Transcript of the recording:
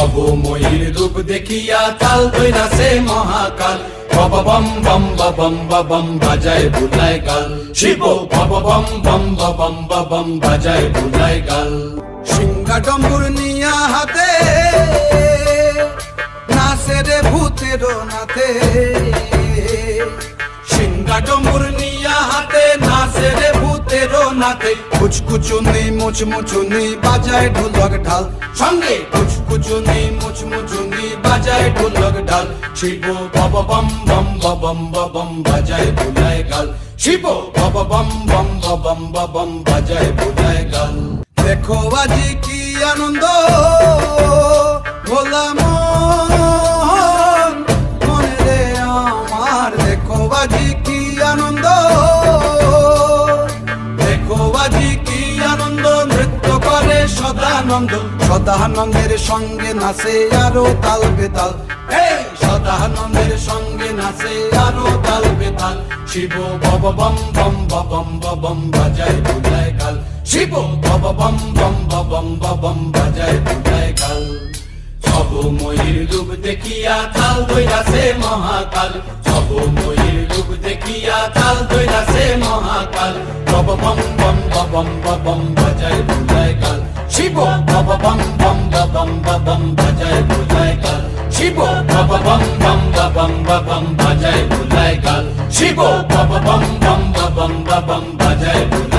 ভব ময়ূর রূপ দেখিয়া মহাকাল। বব বম বম বম বম বাজায় বুলায় গাল। শিব বব বম বম বম বম গাল। সিংহা ডম্বুর নিয়া হাতে, নাচে রে ভূতের নাথে সিংহা ডম্বুর নিয়া নাথে কুচকুচুনি মুচমুচুনি বাজায় ঢোলক ঢাল। সঙ্গে কুচকুচুনি মুচমুচুনি বাজায় ঢোলক ঢাল। শিব বব বম বম বম বম বাজায় বুলায় গাল। শিব বব বম বম বম বম বাজায় বুলায় গাল। দেখো আজি কি আনন্দ সদানন্দ সদানন্দের সঙ্গে নাচে আরও তাল বেতাল। সদানন্দের সঙ্গে নাচে আরও তাল বেতাল। শিব বব বম বম বম বম বাজায় বুলায় গাল শিব বব বম বম বম বম বাজায় বুলায় গাল সব ময়ূর রূপ দেখিয়া তাল দৈরাছে মহাকাল। সব ময়ূর রূপ দেখিয়া তাল দৈরাছে মহাকাল। বব বম বম বম বম বাজায় বুলায় গাল শিব বব বম বম বম বম বাজায় বুলায় গাল। শিব বব বম বম বম বম বাজায় বুলায় গাল। শিব বব বম বম বম বম